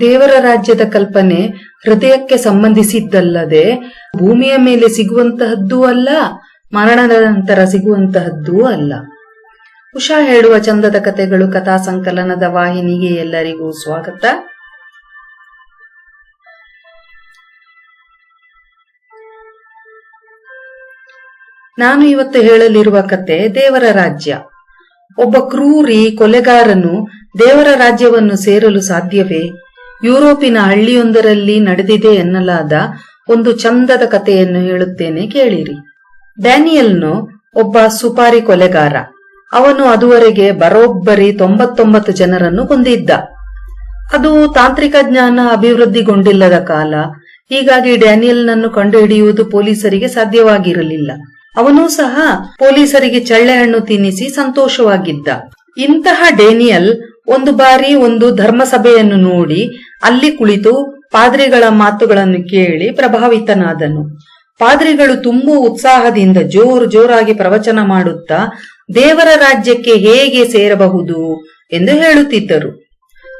ದೇವರ ರಾಜ್ಯದ ಕಲ್ಪನೆ ಹೃದಯಕ್ಕೆ ಸಂಬಂಧಿಸಿದ್ದಲ್ಲದೆ ಭೂಮಿಯ ಮೇಲೆ ಸಿಗುವಂತಹದ್ದೂ ಅಲ್ಲ, ಮರಣದ ನಂತರ ಸಿಗುವಂತಹದ್ದೂ ಅಲ್ಲ. ಉಷಾ ಹೇಳುವ ಚಂದದ ಕಥೆಗಳು ಕಥಾ ಸಂಕಲನದ ವಾಹಿನಿಗೆ ಎಲ್ಲರಿಗೂ ಸ್ವಾಗತ. ನಾನು ಇವತ್ತು ಹೇಳಲಿರುವ ಕತೆ ದೇವರ ರಾಜ್ಯ. ಒಬ್ಬ ಕ್ರೂರಿ ಕೊಲೆಗಾರನು ದೇವರ ರಾಜ್ಯವನ್ನು ಸೇರಲು ಸಾಧ್ಯವೇ? ಯುರೋಪಿನ ಹಳ್ಳಿಯೊಂದರಲ್ಲಿ ನಡೆದಿದೆ ಎನ್ನಲಾದ ಒಂದು ಚಂದದ ಕಥೆಯನ್ನು ಹೇಳುತ್ತೇನೆ ಕೇಳಿರಿ. ಡ್ಯಾನಿಯಲ್ನು ಒಬ್ಬ ಸುಪಾರಿ ಕೊಲೆಗಾರ. ಅವನು ಅದುವರೆಗೆ ಬರೋಬ್ಬರಿ ತೊಂಬತ್ತೊಂಬತ್ತು ಜನರನ್ನು ಕೊಂದಿದ್ದ ಅದು ತಾಂತ್ರಿಕ ಜ್ಞಾನ ಅಭಿವೃದ್ಧಿಗೊಂಡಿಲ್ಲದ ಕಾಲ. ಹೀಗಾಗಿ ಡ್ಯಾನಿಯಲ್ನನ್ನು ಕಂಡುಹಿಡಿಯುವುದು ಪೊಲೀಸರಿಗೆ ಸಾಧ್ಯವಾಗಿರಲಿಲ್ಲ. ಅವನೂ ಸಹ ಪೊಲೀಸರಿಗೆ ಚಳ್ಳೆಹಣ್ಣು ತಿನ್ನಿಸಿ ಸಂತೋಷವಾಗಿದ್ದ. ಇಂತಹ ಡೇನಿಯಲ್ ಒಂದು ಬಾರಿ ಒಂದು ಧರ್ಮಸಭೆಯನ್ನು ನೋಡಿ ಅಲ್ಲಿ ಕುಳಿತು ಪಾದ್ರಿಗಳ ಮಾತುಗಳನ್ನು ಕೇಳಿ ಪ್ರಭಾವಿತನಾದನು. ಪಾದ್ರಿಗಳು ತುಂಬಾ ಉತ್ಸಾಹದಿಂದ ಜೋರು ಜೋರಾಗಿ ಪ್ರವಚನ ಮಾಡುತ್ತಾ, ದೇವರ ರಾಜ್ಯಕ್ಕೆ ಹೇಗೆ ಸೇರಬಹುದು ಎಂದು ಹೇಳುತ್ತಿದ್ದರು.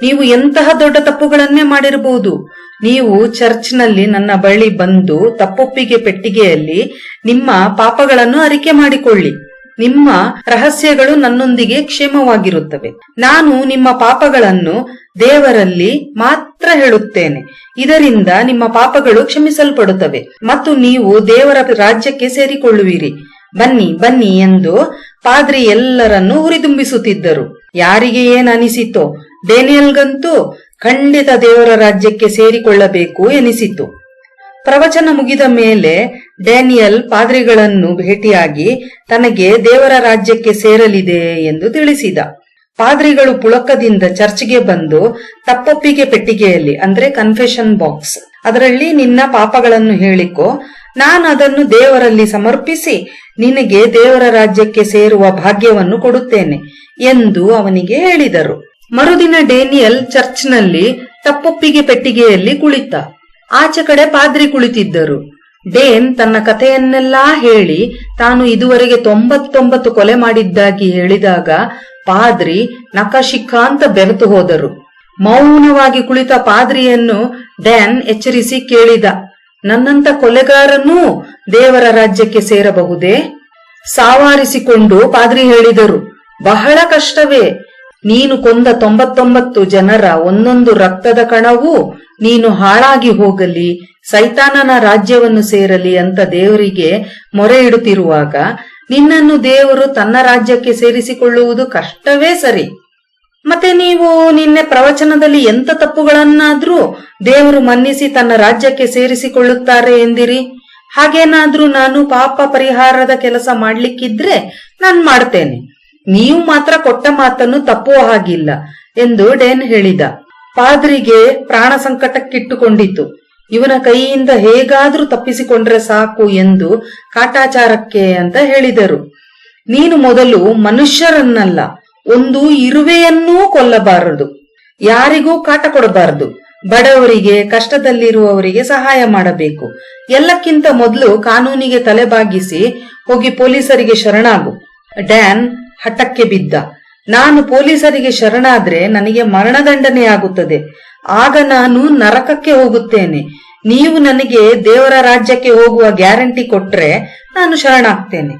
ನೀವು ಎಂತಹ ದೊಡ್ಡ ತಪ್ಪುಗಳನ್ನೇ ಮಾಡಿರಬಹುದು? ನೀವು ಚರ್ಚ್ನಲ್ಲಿ ನನ್ನ ಬಳಿ ಬಂದು ತಪ್ಪೊಪ್ಪಿಗೆ ಪೆಟ್ಟಿಗೆಯಲ್ಲಿ ನಿಮ್ಮ ಪಾಪಗಳನ್ನು ಅರಿಕೆ ಮಾಡಿಕೊಳ್ಳಿ. ನಿಮ್ಮ ರಹಸ್ಯಗಳು ನನ್ನೊಂದಿಗೆ ಕ್ಷೇಮವಾಗಿರುತ್ತವೆ. ನಾನು ನಿಮ್ಮ ಪಾಪಗಳನ್ನು ದೇವರಲ್ಲಿ ಮಾತ್ರ ಹೇಳುತ್ತೇನೆ. ಇದರಿಂದ ನಿಮ್ಮ ಪಾಪಗಳು ಕ್ಷಮಿಸಲ್ಪಡುತ್ತವೆ. ಮತ್ತು ನೀವು ದೇವರ ರಾಜ್ಯಕ್ಕೆ ಸೇರಿಕೊಳ್ಳುವಿರಿ. ಬನ್ನಿ ಬನ್ನಿ ಎಂದು ಪಾದ್ರಿ ಎಲ್ಲರನ್ನೂ ಹುರಿದುಂಬಿಸುತ್ತಿದ್ದರು. ಯಾರಿಗೆ ಏನ್ ಅನಿಸಿತೋ ಡೇನಿಯಲ್ಗಂತೂ ಖಂಡಿತ ದೇವರ ರಾಜ್ಯಕ್ಕೆ ಸೇರಿಕೊಳ್ಳಬೇಕು ಎನಿಸಿತು. ಪ್ರವಚನ ಮುಗಿದ ಮೇಲೆ ಡ್ಯಾನಿಯಲ್ ಪಾದ್ರಿಗಳನ್ನು ಭೇಟಿಯಾಗಿ ತನಗೆ ದೇವರ ರಾಜ್ಯಕ್ಕೆ ಸೇರಲಿದೆ ಎಂದು ತಿಳಿಸಿದ. ಪಾದ್ರಿಗಳು ಪುಳಕದಿಂದ ಚರ್ಚ್ಗೆ ಬಂದು ತಪ್ಪೊಪ್ಪಿಗೆ ಪೆಟ್ಟಿಗೆಯಲ್ಲಿ, ಅಂದ್ರೆ ಕನ್ಫೆಷನ್ ಬಾಕ್ಸ್ ಅದರಲ್ಲಿ ನಿನ್ನ ಪಾಪಗಳನ್ನು ಹೇಳಿಕೊ, ನಾನು ಅದನ್ನು ದೇವರಲ್ಲಿ ಸಮರ್ಪಿಸಿ ನಿನಗೆ ದೇವರ ರಾಜ್ಯಕ್ಕೆ ಸೇರುವ ಭಾಗ್ಯವನ್ನು ಕೊಡುತ್ತೇನೆ ಎಂದು ಅವನಿಗೆ ಹೇಳಿದರು. ಮರುದಿನ ಡೇನಿಯಲ್ ಚರ್ಚ್ನಲ್ಲಿ ತಪ್ಪೊಪ್ಪಿಗೆ ಪೆಟ್ಟಿಗೆಯಲ್ಲಿ ಕುಳಿತ. ಆಚೆ ಕಡೆ ಪಾದ್ರಿ ಕುಳಿತಿದ್ದರು. ಡೇನ್ ತನ್ನ ಕಥೆಯನ್ನೆಲ್ಲಾ ಹೇಳಿ ತಾನು ಇದುವರೆಗೆ ತೊಂಬತ್ತೊಂಬತ್ತು ಕೊಲೆ ಮಾಡಿದ್ದಾಗಿ ಹೇಳಿದಾಗ ಪಾದ್ರಿ ನಖಶಿಖಾಂತ ಬೆರೆತು ಹೋದರು. ಮೌನವಾಗಿ ಕುಳಿತ ಪಾದ್ರಿಯನ್ನು ಡ್ಯಾನ್ ಎಚ್ಚರಿಸಿ ಕೇಳಿದ ನನ್ನಂತ ಕೊಲೆಗಾರನೂ ದೇವರ ರಾಜ್ಯಕ್ಕೆ ಸೇರಬಹುದೇ? ಸಾವಾರಿಸಿಕೊಂಡು ಪಾದ್ರಿ ಹೇಳಿದರು, ಬಹಳ ಕಷ್ಟವೇ. ನೀನು ಕೊಂದ ತೊಂಬತ್ತೊಂಬತ್ತು ಜನರ ಒಂದೊಂದು ರಕ್ತದ ಕಣವೂ ನೀನು ಹಾಳಾಗಿ ಹೋಗಲಿ, ಸೈತಾನನ ರಾಜ್ಯವನ್ನು ಸೇರಲಿ ಅಂತ ದೇವರಿಗೆ ಮೊರೆ ಇಡುತ್ತಿರುವಾಗ ನಿನ್ನನ್ನು ದೇವರು ತನ್ನ ರಾಜ್ಯಕ್ಕೆ ಸೇರಿಸಿಕೊಳ್ಳುವುದು ಕಷ್ಟವೇ ಸರಿ. ಮತ್ತೆ ನೀವು ನಿನ್ನೆ ಪ್ರವಚನದಲ್ಲಿ ಎಂತ ತಪ್ಪುಗಳನ್ನಾದ್ರೂ ದೇವರು ಮನ್ನಿಸಿ ತನ್ನ ರಾಜ್ಯಕ್ಕೆ ಸೇರಿಸಿಕೊಳ್ಳುತ್ತಾರೆ ಎಂದಿರಿ? ಹಾಗೇನಾದ್ರೂ ನಾನು ಪಾಪ ಪರಿಹಾರದ ಕೆಲಸ ಮಾಡ್ಲಿಕ್ಕಿದ್ರೆ ನಾನ್ ಮಾಡ್ತೇನೆ. ನೀವು ಮಾತ್ರ ಕೊಟ್ಟ ಮಾತನ್ನು ತಪ್ಪುವ ಹಾಗಿಲ್ಲ ಎಂದು ಡೇನ್ ಹೇಳಿದ. ಪಾದ್ರಿಗೆ ಪ್ರಾಣ ಸಂಕಟಕ್ಕಿಟ್ಟುಕೊಂಡಿತು. ಇವನ ಕೈಯಿಂದ ಹೇಗಾದ್ರೂ ತಪ್ಪಿಸಿಕೊಂಡ್ರೆ ಸಾಕು ಎಂದು ಕಾಟಾಚಾರಕ್ಕೆ ಅಂತ ಹೇಳಿದರು. ನೀನು ಮೊದಲು ಮನುಷ್ಯರನ್ನಲ್ಲ, ಒಂದು ಇರುವೆಯನ್ನೂ ಕೊಲ್ಲಬಾರದು. ಯಾರಿಗೂ ಕಾಟ ಕೊಡಬಾರದು. ಬಡವರಿಗೆ, ಕಷ್ಟದಲ್ಲಿರುವವರಿಗೆ ಸಹಾಯ ಮಾಡಬೇಕು. ಎಲ್ಲಕ್ಕಿಂತ ಮೊದಲು ಕಾನೂನಿಗೆ ತಲೆಬಾಗಿಸಿ ಹೋಗಿ ಪೊಲೀಸರಿಗೆ ಶರಣಾಗು. ಡ್ಯಾನ್ ಹಠಕ್ಕೆ ಬಿದ್ದ. ನಾನು ಪೊಲೀಸರಿಗೆ ಶರಣಾದ್ರೆ ನನಗೆ ಮರಣದಂಡನೆ ಆಗುತ್ತದೆ. ಆಗ ನಾನು ನರಕಕ್ಕೆ ಹೋಗುತ್ತೇನೆ. ನೀವು ನನಗೆ ದೇವರ ರಾಜ್ಯಕ್ಕೆ ಹೋಗುವ ಗ್ಯಾರಂಟಿ ಕೊಟ್ರೆ ನಾನು ಶರಣಾಗ್ತೇನೆ.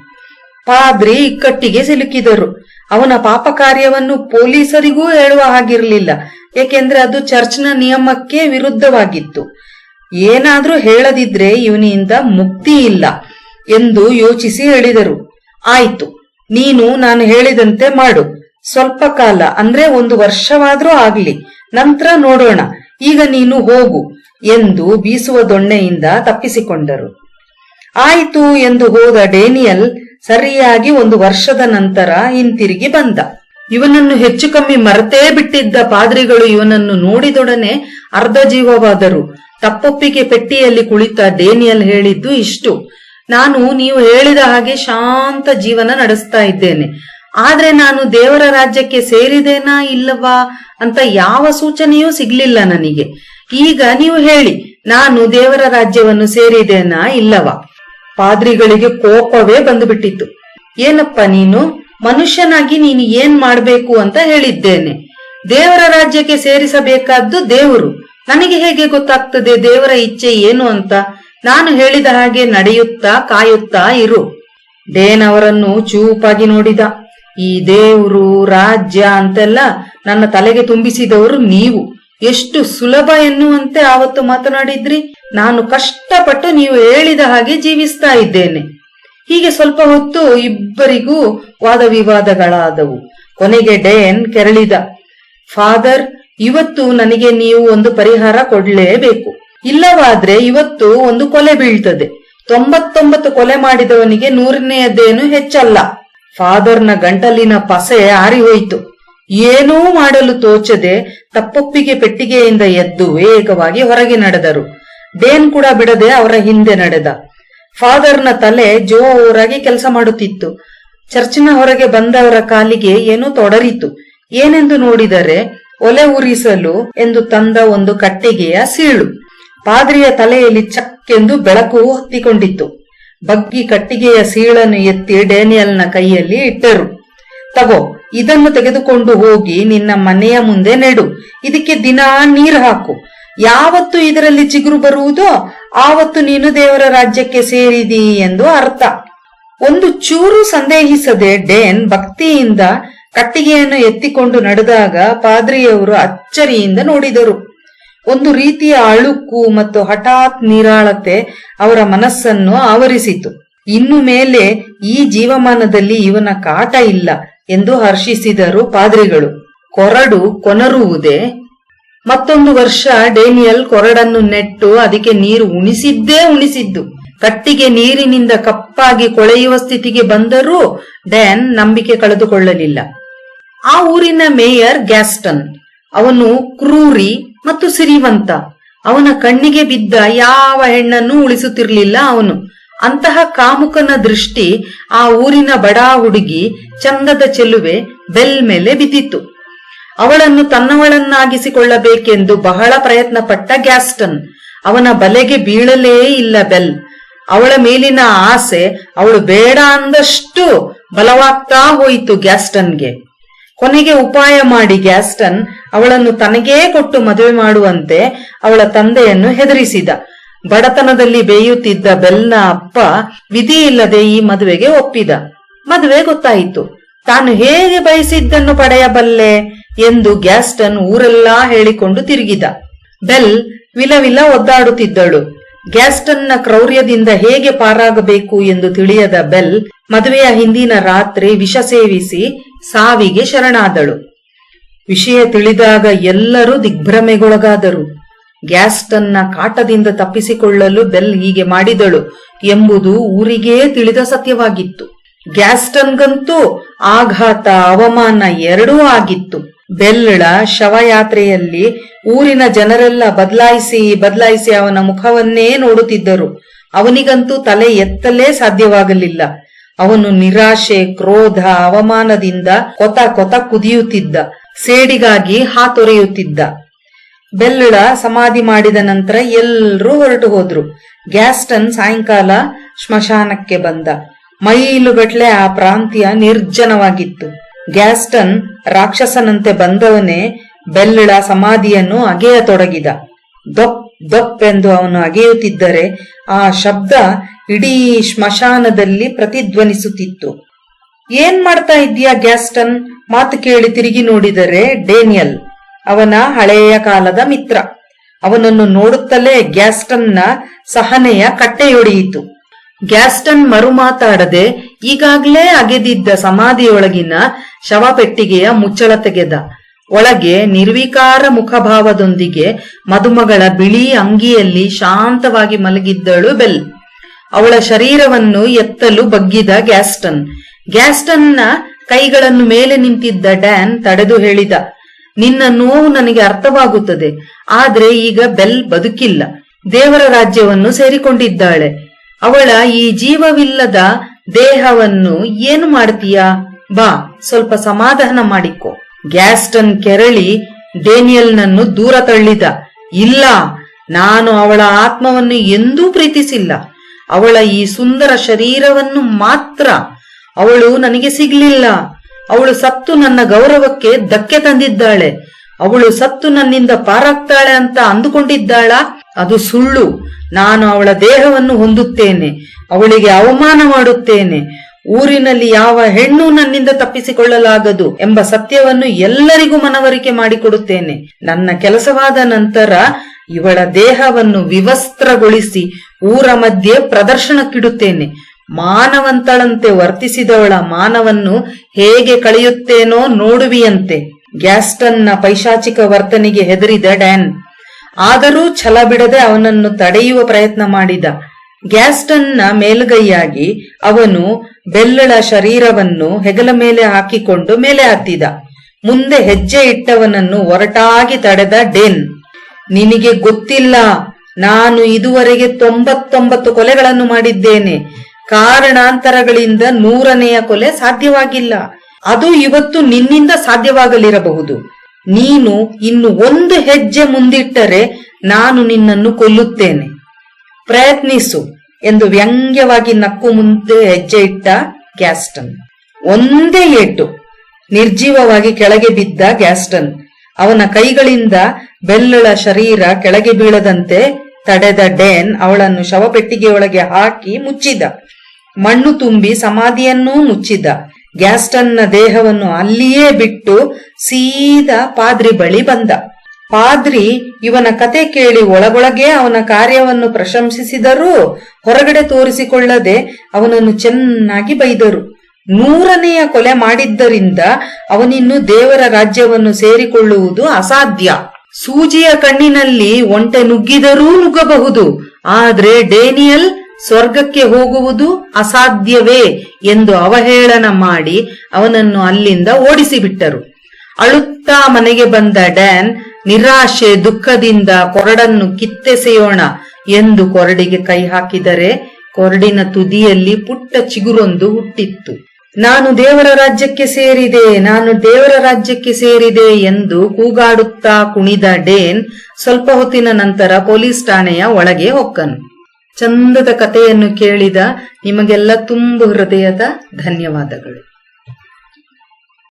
ಪಾದ್ರಿ ಇಕ್ಕಟ್ಟಿಗೆ ಸಿಲುಕಿದರು. ಅವನ ಪಾಪ ಕಾರ್ಯವನ್ನು ಪೊಲೀಸರಿಗೂ ಹೇಳುವ ಹಾಗಿರಲಿಲ್ಲ. ಏಕೆಂದ್ರೆ ಅದು ಚರ್ಚ್ನ ನಿಯಮಕ್ಕೆ ವಿರುದ್ಧವಾಗಿತ್ತು. ಏನಾದ್ರೂ ಹೇಳದಿದ್ರೆ ಇವನಿಂದ ಮುಕ್ತಿ ಇಲ್ಲ ಎಂದು ಯೋಚಿಸಿ ಹೇಳಿದರು. ಆಯ್ತು, ನೀನು ನಾನು ಹೇಳಿದಂತೆ ಮಾಡು. ಸ್ವಲ್ಪ ಕಾಲ, ಅಂದ್ರೆ ಒಂದು ವರ್ಷವಾದ್ರೂ ಆಗ್ಲಿ, ನಂತರ ನೋಡೋಣ, ಈಗ ನೀನು ಹೋಗು ಎಂದು ಬೀಸುವ ದೊಣ್ಣೆಯಿಂದ ತಪ್ಪಿಸಿಕೊಂಡರು. ಆಯಿತು ಎಂದು ಹೋದ ಡೇನಿಯಲ್ ಸರಿಯಾಗಿ ಒಂದು ವರ್ಷದ ನಂತರ ಹಿಂತಿರುಗಿ ಬಂದ. ಇವನನ್ನು ಹೆಚ್ಚು ಕಮ್ಮಿ ಮರೆತೇ ಬಿಟ್ಟಿದ್ದ ಪಾದ್ರಿಗಳು ಇವನನ್ನು ನೋಡಿದೊಡನೆ ಅರ್ಧ ಜೀವವಾದರು. ತಪ್ಪೊಪ್ಪಿಗೆ ಪೆಟ್ಟಿಯಲ್ಲಿ ಕುಳಿತ ಡೇನಿಯಲ್ ಹೇಳಿದ್ದು ಇಷ್ಟು, ನಾನು ನೀವು ಹೇಳಿದ ಹಾಗೆ ಶಾಂತ ಜೀವನ ನಡೆಸ್ತಾ ಇದ್ದೇನೆ. ಆದ್ರೆ ನಾನು ದೇವರ ರಾಜ್ಯಕ್ಕೆ ಸೇರಿದೇನಾ ಇಲ್ಲವಾ ಅಂತ ಯಾವ ಸೂಚನೆಯೂ ಸಿಗ್ಲಿಲ್ಲ ನನಗೆ. ಈಗ ನೀವು ಹೇಳಿ, ನಾನು ದೇವರ ರಾಜ್ಯವನ್ನು ಸೇರಿದೇನಾ ಇಲ್ಲವಾ? ಪಾದ್ರಿಗಳಿಗೆ ಕೋಪವೇ ಬಂದುಬಿಟ್ಟಿತ್ತು. ಏನಪ್ಪ ನೀನು? ಮನುಷ್ಯನಾಗಿ ನೀನು ಏನ್ ಮಾಡ್ಬೇಕು ಅಂತ ಹೇಳಿದ್ದೇನೆ. ದೇವರ ರಾಜ್ಯಕ್ಕೆ ಸೇರಿಸಬೇಕಾದ್ದು ದೇವರು. ನನಗೆ ಹೇಗೆ ಗೊತ್ತಾಗ್ತದೆ ದೇವರ ಇಚ್ಛೆ ಏನು ಅಂತ? ನಾನು ಹೇಳಿದ ಹಾಗೆ ನಡೆಯುತ್ತಾ ಕಾಯುತ್ತಾ ಇರು. ಡೇನ್ ಅವರನ್ನು ಚೂಪಾಗಿ ನೋಡಿದ. ಈ ದೇವರು, ರಾಜ್ಯ ಅಂತೆಲ್ಲ ನನ್ನ ತಲೆಗೆ ತುಂಬಿಸಿದವರು ನೀವು. ಎಷ್ಟು ಸುಲಭ ಎನ್ನುವಂತೆ ಆವತ್ತು ಮಾತನಾಡಿದ್ರಿ. ನಾನು ಕಷ್ಟಪಟ್ಟು ನೀವು ಹೇಳಿದ ಹಾಗೆ ಜೀವಿಸ್ತಾ ಇದ್ದೇನೆ. ಹೀಗೆ ಸ್ವಲ್ಪ ಹೊತ್ತು ಇಬ್ಬರಿಗೂ ವಾದ ವಿವಾದಗಳಾದವು ಕೊನೆಗೆ ಡೇನ್ ಕೆರಳಿದ. ಫಾದರ್, ಇವತ್ತು ನನಗೆ ನೀವು ಒಂದು ಪರಿಹಾರ ಕೊಡ್ಲೇಬೇಕು. ಇಲ್ಲವಾದ್ರೆ ಇವತ್ತು ಒಂದು ಕೊಲೆ ಬೀಳ್ತದೆ. ತೊಂಬತ್ತೊಂಬತ್ತು ಕೊಲೆ ಮಾಡಿದವನಿಗೆ ನೂರನೆಯದ್ದೇನು ಹೆಚ್ಚಲ್ಲ. ಫಾದರ್ನ ಗಂಟಲಿನ ಪಸೆ ಆರಿಹೋಯಿತು. ಏನೂ ಮಾಡಲು ತೋಚದೆ ತಪ್ಪೊಪ್ಪಿಗೆ ಪೆಟ್ಟಿಗೆಯಿಂದ ಎದ್ದು ವೇಗವಾಗಿ ಹೊರಗೆ ನಡೆದರು. ಡೇನ್ ಕೂಡ ಬಿಡದೆ ಅವರ ಹಿಂದೆ ನಡೆದ. ಫಾದರ್ನ ತಲೆ ಜೋರಾಗಿ ಕೆಲಸ ಮಾಡುತ್ತಿತ್ತು. ಚರ್ಚಿನ ಹೊರಗೆ ಬಂದವರ ಕಾಲಿಗೆ ಏನೋ ತೊಡರಿತು. ಏನೆಂದು ನೋಡಿದರೆ ಒಲೆ ಉರಿಸಲು ಎಂದು ತಂದ ಒಂದು ಕಟ್ಟಿಗೆಯ ಸೀಳು. ಪಾದ್ರಿಯ ತಲೆಯಲ್ಲಿ ಚಕ್ಕೆಂದು ಬೆಳಕು ಹೊತ್ತಿಕೊಂಡಿತ್ತು. ಬಗ್ಗಿ ಕಟ್ಟಿಗೆಯ ಸೀಳನ್ನು ಎತ್ತಿ ಡೇನಿಯಲ್ನ ಕೈಯಲ್ಲಿ ಇಟ್ಟರು. ತಗೋ, ಇದನ್ನು ತೆಗೆದುಕೊಂಡು ಹೋಗಿ ನಿನ್ನ ಮನೆಯ ಮುಂದೆ ನೆಡು. ಇದಕ್ಕೆ ದಿನಾ ನೀರು ಹಾಕು. ಯಾವತ್ತು ಇದರಲ್ಲಿ ಚಿಗುರು ಬರುವುದೋ ಆವತ್ತು ನೀನು ದೇವರ ರಾಜ್ಯಕ್ಕೆ ಸೇರಿದಿ ಎಂದು ಅರ್ಥ. ಒಂದು ಚೂರು ಸಂದೇಹಿಸದೆ ಡೇನ್ ಭಕ್ತಿಯಿಂದ ಕಟ್ಟಿಗೆಯನ್ನು ಎತ್ತಿಕೊಂಡು ನಡೆದಾಗ ಪಾದ್ರಿಯವರು ಅಚ್ಚರಿಯಿಂದ ನೋಡಿದರು. ಒಂದು ರೀತಿಯ ಅಳುಕು ಮತ್ತು ಹಠಾತ್ ನಿರಾಳತೆ ಅವರ ಮನಸ್ಸನ್ನು ಆವರಿಸಿತು. ಇನ್ನು ಮೇಲೆ ಈ ಜೀವಮಾನದಲ್ಲಿ ಇವನ ಕಾಟ ಇಲ್ಲ ಎಂದು ಹರ್ಷಿಸಿದರು ಪಾದ್ರಿಗಳು. ಕೊರಡು ಕೊನರುವುದೇ? ಮತ್ತೊಂದು ವರ್ಷ ಡೇನಿಯಲ್ ಕೊರಡನ್ನು ನೆಟ್ಟು ಅದಕ್ಕೆ ನೀರು ಉಣಿಸಿದ್ದೇ ಉಣಿಸಿದ್ದು. ಕಟ್ಟಿಗೆ ನೀರಿನಿಂದ ಕಪ್ಪಾಗಿ ಕೊಳೆಯುವ ಸ್ಥಿತಿಗೆ ಬಂದರೂ ಡ್ಯಾನ್ ನಂಬಿಕೆ ಕಳೆದುಕೊಳ್ಳಲಿಲ್ಲ. ಆ ಊರಿನ ಮೇಯರ್ ಗ್ಯಾಸ್ಟನ್, ಅವನು ಕ್ರೂರಿ ಮತ್ತು ಸಿರಿವಂತ. ಅವನ ಕಣ್ಣಿಗೆ ಬಿದ್ದ ಯಾವ ಹೆಣ್ಣನ್ನು ಉಳಿಸುತ್ತಿರಲಿಲ್ಲ ಅವನು. ಅಂತಹ ಕಾಮುಕನ ದೃಷ್ಟಿ ಆ ಊರಿನ ಬಡಾ ಹುಡುಗಿ ಚಂದದ ಚೆಲುವೆ ಬೆಲ್ ಮೇಲೆ ಬಿದ್ದಿತ್ತು. ಅವಳನ್ನು ತನ್ನವಳನ್ನಾಗಿಸಿಕೊಳ್ಳಬೇಕೆಂದು ಬಹಳ ಪ್ರಯತ್ನ ಪಟ್ಟ ಗ್ಯಾಸ್ಟನ್. ಅವನ ಬಲೆಗೆ ಬೀಳಲೇ ಇಲ್ಲ ಬೆಲ್. ಅವಳ ಮೇಲಿನ ಆಸೆ ಅವಳು ಬೇಡ ಅಂದಷ್ಟು ಬಲವಾಗ್ತಾ ಹೋಯಿತು ಗ್ಯಾಸ್ಟನ್ಗೆ. ಕೊನೆಗೆ ಉಪಾಯ ಮಾಡಿ ಗ್ಯಾಸ್ಟನ್ ಅವಳನ್ನು ತನಗೇ ಕೊಟ್ಟು ಮದುವೆ ಮಾಡುವಂತೆ ಅವಳ ತಂದೆಯನ್ನು ಹೆದರಿಸಿದ. ಬಡತನದಲ್ಲಿ ಬೇಯುತ್ತಿದ್ದ ಬೆಲ್ನ ಅಪ್ಪ ವಿಧಿ ಇಲ್ಲದೆ ಈ ಮದುವೆಗೆ ಒಪ್ಪಿದ. ಮದುವೆ ಗೊತ್ತಾಯಿತು. ತಾನು ಹೇಗೆ ಬಯಸಿದ್ದನ್ನು ಪಡೆಯಬಲ್ಲೆ ಎಂದು ಗ್ಯಾಸ್ಟನ್ ಊರೆಲ್ಲಾ ಹೇಳಿಕೊಂಡು ತಿರುಗಿದ. ಬೆಲ್ ವಿಲವಿಲ ಒದ್ದಾಡುತ್ತಿದ್ದಳು. ಗ್ಯಾಸ್ಟನ್ನ ಕ್ರೌರ್ಯದಿಂದ ಹೇಗೆ ಪಾರಾಗಬೇಕು ಎಂದು ತಿಳಿಯದ ಬೆಲ್ ಮದುವೆಯ ಹಿಂದಿನ ರಾತ್ರಿ ವಿಷ ಸೇವಿಸಿ ಸಾವಿಗೆ ಶರಣಾದಳು. ವಿಷಯ ತಿಳಿದಾಗ ಎಲ್ಲರೂ ದಿಗ್ಭ್ರಮೆಗೊಳಗಾದರು. ಗ್ಯಾಸ್ಟನ್ನ ಕಾಟದಿಂದ ತಪ್ಪಿಸಿಕೊಳ್ಳಲು ಬೆಲ್ ಹೀಗೆ ಮಾಡಿದಳು ಎಂಬುದು ಊರಿಗೇ ತಿಳಿದ ಸತ್ಯವಾಗಿತ್ತು. ಗ್ಯಾಸ್ಟನ್ಗಂತೂ ಆಘಾತ, ಅವಮಾನ ಎರಡೂ ಆಗಿತ್ತು. ಬೆಲ್ಲಳ ಶವಯಾತ್ರೆಯಲ್ಲಿ ಊರಿನ ಜನರೆಲ್ಲ ಬದಲಾಯಿಸಿ ಬದಲಾಯಿಸಿ ಅವನ ಮುಖವನ್ನೇ ನೋಡುತ್ತಿದ್ದರು. ಅವನಿಗಂತೂ ತಲೆ ಎತ್ತಲೇ ಸಾಧ್ಯವಾಗಲಿಲ್ಲ. ಅವನು ನಿರಾಶೆ, ಕ್ರೋಧ, ಅವಮಾನದಿಂದ ಕೊತ ಕೊತ ಕುದಿಯುತ್ತಿದ್ದ, ಸೇಡಿಗಾಗಿ ಹಾತೊರೆಯುತ್ತಿದ್ದ. ಬೆಲ್ಲಳ ಸಮಾಧಿ ಮಾಡಿದ ನಂತರ ಎಲ್ಲರೂ ಹೊರಟು ಹೋದ್ರು. ಗ್ಯಾಸ್ಟನ್ ಸಾಯಂಕಾಲ ಸ್ಮಶಾನಕ್ಕೆ ಬಂದ. ಮೈಲುಗಟ್ಲೆ ಆ ಪ್ರಾಂತ್ಯ ನಿರ್ಜನವಾಗಿತ್ತು. ಗ್ಯಾಸ್ಟನ್ ರಾಕ್ಷಸನಂತೆ ಬಂದವನೇ ಬೆಲ್ಲಳ ಸಮಾಧಿಯನ್ನು ಅಗೆಯತೊಡಗಿದ. ದೊಪ್ ದೊಪ್ ಎಂದು ಅವನು ಅಗೆಯುತ್ತಿದ್ದರೆ ಆ ಶಬ್ದ ಇಡೀ ಸ್ಮಶಾನದಲ್ಲಿ ಪ್ರತಿಧ್ವನಿಸುತ್ತಿತ್ತು. ಏನ್ ಮಾಡ್ತಾ ಇದ್ದೀಯಾ ಗ್ಯಾಸ್ಟನ್? ಮಾತು ಕೇಳಿ ತಿರುಗಿ ನೋಡಿದರೆ ಡೇನಿಯಲ್, ಅವನ ಹಳೆಯ ಕಾಲದ ಮಿತ್ರ. ಅವನನ್ನು ನೋಡುತ್ತಲೇ ಗ್ಯಾಸ್ಟನ್ನ ಸಹನೆಯ ಕಟ್ಟೆಯೊಡೆಯಿತು ಗ್ಯಾಸ್ಟನ್ ಮರು ಮಾತಾಡದೆ ಈಗಾಗಲೇ ಅಗೆದಿದ್ದ ಸಮಾಧಿಯೊಳಗಿನ ಶವಪೆಟ್ಟಿಗೆಯ ಮುಚ್ಚಳ ತೆಗೆದ. ಒಳಗೆ ನಿರ್ವಿಕಾರ ಮುಖಭಾವದೊಂದಿಗೆ ಮದುಮಗಳ ಬಿಳಿ ಅಂಗಿಯಲ್ಲಿ ಶಾಂತವಾಗಿ ಮಲಗಿದ್ದಳು ಬೆಲ್. ಅವಳ ಶರೀರವನ್ನು ಎತ್ತಲು ಬಗ್ಗಿದ ಗ್ಯಾಸ್ಟನ್. ಗ್ಯಾಸ್ಟನ್ನ ಕೈಗಳನ್ನು ಮೇಲೆ ನಿಂತಿದ್ದ ಡ್ಯಾನ್ ತಡೆದು ಹೇಳಿದ, ನಿನ್ನ ನೋವು ನನಗೆ ಅರ್ಥವಾಗುತ್ತದೆ, ಆದ್ರೆ ಈಗ ಬೆಲ್ ಬದುಕಿಲ್ಲ, ದೇವರ ರಾಜ್ಯವನ್ನು ಸೇರಿಕೊಂಡಿದ್ದಾಳೆ. ಅವಳ ಈ ಜೀವವಿಲ್ಲದ ದೇಹವನ್ನು ಏನು ಮಾಡ್ತೀಯಾ? ಬಾ, ಸ್ವಲ್ಪ ಸಮಾಧಾನ ಮಾಡಿಕೊ. ಗ್ಯಾಸ್ಟನ್ ಕೆರಳಿ ಡೇನಿಯಲ್ನನ್ನು ದೂರ ತಳ್ಳಿದ, ಇಲ್ಲ, ನಾನು ಅವಳ ಆತ್ಮವನ್ನು ಎಂದೂ ಪ್ರೀತಿಸಿಲ್ಲ. ಅವಳ ಈ ಸುಂದರ ಶರೀರವನ್ನು ಮಾತ್ರ ಅವಳು ನನಗೆ ಸಿಗ್ಲಿಲ್ಲ. ಅವಳು ಸತ್ತು ನನ್ನ ಗೌರವಕ್ಕೆ ಧಕ್ಕೆ ತಂದಿದ್ದಾಳೆ. ಅವಳು ಸತ್ತು ನನ್ನಿಂದ ಪಾರಾಗ್ತಾಳೆ ಅಂತ ಅಂದುಕೊಂಡಿದ್ದಾಳ. ಅದು ಸುಳ್ಳು. ನಾನು ಅವಳ ದೇಹವನ್ನು ಹೊಂದುತ್ತೇನೆ. ಅವಳಿಗೆ ಅವಮಾನ ಮಾಡುತ್ತೇನೆ. ಊರಿನಲ್ಲಿ ಯಾವ ಹೆಣ್ಣು ನನ್ನಿಂದ ತಪ್ಪಿಸಿಕೊಳ್ಳಲಾಗದು ಎಂಬ ಸತ್ಯವನ್ನು ಎಲ್ಲರಿಗೂ ಮನವರಿಕೆ ಮಾಡಿಕೊಡುತ್ತೇನೆ. ನನ್ನ ಕೆಲಸವಾದ ನಂತರ ಇವಳ ದೇಹವನ್ನು ವಿವಸ್ತ್ರಗೊಳಿಸಿ ಊರ ಮಧ್ಯೆ ಪ್ರದರ್ಶನಕ್ಕಿಡುತ್ತೇನೆ. ಮಾನವಂತಳಂತೆ ವರ್ತಿಸಿದವಳ ಮಾನವನ್ನು ಹೇಗೆ ಕಳೆಯುತ್ತೇನೋ ನೋಡುವಿಯಂತೆ. ಗ್ಯಾಸ್ಟನ್ನ ಪೈಶಾಚಿಕ ವರ್ತನೆಗೆ ಹೆದರಿದ ಡ್ಯಾನ್. ಆದರೂ ಛಲ ಬಿಡದೆ ಅವನನ್ನು ತಡೆಯುವ ಪ್ರಯತ್ನ ಮಾಡಿದ. ಗ್ಯಾಸ್ಟನ್ನ ಮೇಲ್ಗೈಯಾಗಿ ಅವನು ಬೆಲ್ಲಳ ಶರೀರವನ್ನು ಹೆಗಲ ಮೇಲೆ ಹಾಕಿಕೊಂಡು ಮೇಲೆ ಹತ್ತಿದ ಮುಂದೆ ಹೆಜ್ಜೆ ಇಟ್ಟವನನ್ನು ಒರಟಾಗಿ ತಡೆದ ಡೆನ್. ನಿನಗೆ ಗೊತ್ತಿಲ್ಲ. ನಾನು ಇದುವರೆಗೆ ತೊಂಬತ್ತೊಂಬತ್ತು ಕೊಲೆಗಳನ್ನು ಮಾಡಿದ್ದೇನೆ. ಕಾರಣಾಂತರಗಳಿಂದ ನೂರನೆಯ ಕೊಲೆ ಸಾಧ್ಯವಾಗಿಲ್ಲ. ಅದು ಇವತ್ತು ನಿನ್ನಿಂದ ಸಾಧ್ಯವಾಗಲಿರಬಹುದು. ನೀನು ಇನ್ನು ಒಂದು ಹೆಜ್ಜೆ ಮುಂದಿಟ್ಟರೆ ನಾನು ನಿನ್ನನ್ನು ಕೊಲ್ಲುತ್ತೇನೆ. ಪ್ರಯತ್ನಿಸು ಎಂದು ವ್ಯಂಗ್ಯವಾಗಿ ನಕ್ಕು ಮುಂದೆ ಹೆಜ್ಜೆ ಇಟ್ಟ ಗ್ಯಾಸ್ಟನ್. ಒಂದೇ ಏಟು. ನಿರ್ಜೀವವಾಗಿ ಕೆಳಗೆ ಬಿದ್ದ ಗ್ಯಾಸ್ಟನ್. ಅವನ ಕೈಗಳಿಂದ ಬೆಲ್ಲಳ ಶರೀರ ಕೆಳಗೆ ಬೀಳದಂತೆ ತಡೆದ ಡೇನ್ ಅವಳನ್ನು ಶವಪೆಟ್ಟಿಗೆಯೊಳಗೆ ಹಾಕಿ ಮುಚ್ಚಿದ. ಮಣ್ಣು ತುಂಬಿ ಸಮಾಧಿಯನ್ನೂ ಮುಚ್ಚಿದ. ಗ್ಯಾಸ್ಟನ್ನ ದೇಹವನ್ನು ಅಲ್ಲಿಯೇ ಬಿಟ್ಟು ಸೀದಾ ಪಾದ್ರಿ ಬಳಿ ಬಂದ. ಪಾದ್ರಿ ಇವನ ಕತೆ ಕೇಳಿ ಒಳಗೊಳಗೆ ಅವನ ಕಾರ್ಯವನ್ನು ಪ್ರಶಂಸಿಸಿದರೂ ಹೊರಗಡೆ ತೋರಿಸಿಕೊಳ್ಳದೆ ಅವನನ್ನು ಚೆನ್ನಾಗಿ ಬೈದರು. ನೂರನೆಯ ಕೊಲೆ ಮಾಡಿದ್ದರಿಂದ ಅವನಿನ್ನು ದೇವರ ರಾಜ್ಯವನ್ನು ಸೇರಿಕೊಳ್ಳುವುದು ಅಸಾಧ್ಯ. ಸೂಜಿಯ ಕಣ್ಣಿನಲ್ಲಿ ಒಂಟೆ ನುಗ್ಗಿದರೂ ನುಗ್ಗಬಹುದು, ಆದ್ರೆ ಡೇನಿಯಲ್ ಸ್ವರ್ಗಕ್ಕೆ ಹೋಗುವುದು ಅಸಾಧ್ಯವೇ ಎಂದು ಅವಹೇಳನ ಮಾಡಿ ಅವನನ್ನು ಅಲ್ಲಿಂದ ಓಡಿಸಿಬಿಟ್ಟರು. ಅಳುತ್ತಾ ಮನೆಗೆ ಬಂದ ಡ್ಯಾನ್, ನಿರಾಶೆ ದುಃಖದಿಂದ ಕೊರಡನ್ನು ಕಿತ್ತೆಸೆಯೋಣ ಎಂದು ಕೊರಡಿಗೆ ಕೈ ಹಾಕಿದರೆ ಕೊರಡಿನ ತುದಿಯಲ್ಲಿ ಪುಟ್ಟ ಚಿಗುರೊಂದು ಹುಟ್ಟಿತ್ತು. ನಾನು ದೇವರ ರಾಜ್ಯಕ್ಕೆ ಸೇರಿದೆ, ನಾನು ದೇವರ ರಾಜ್ಯಕ್ಕೆ ಸೇರಿದೆ ಎಂದು ಕೂಗಾಡುತ್ತಾ ಕುಣಿದ ಡೇನ್ ಸ್ವಲ್ಪ ಹೊತ್ತಿನ ನಂತರ ಪೊಲೀಸ್ ಠಾಣೆಯ ಒಳಗೆ ಹೊಕ್ಕನು. ಚಂದದ ಕಥೆಯನ್ನು ಕೇಳಿದ ನಿಮಗೆಲ್ಲ ತುಂಬು ಹೃದಯದ ಧನ್ಯವಾದಗಳು.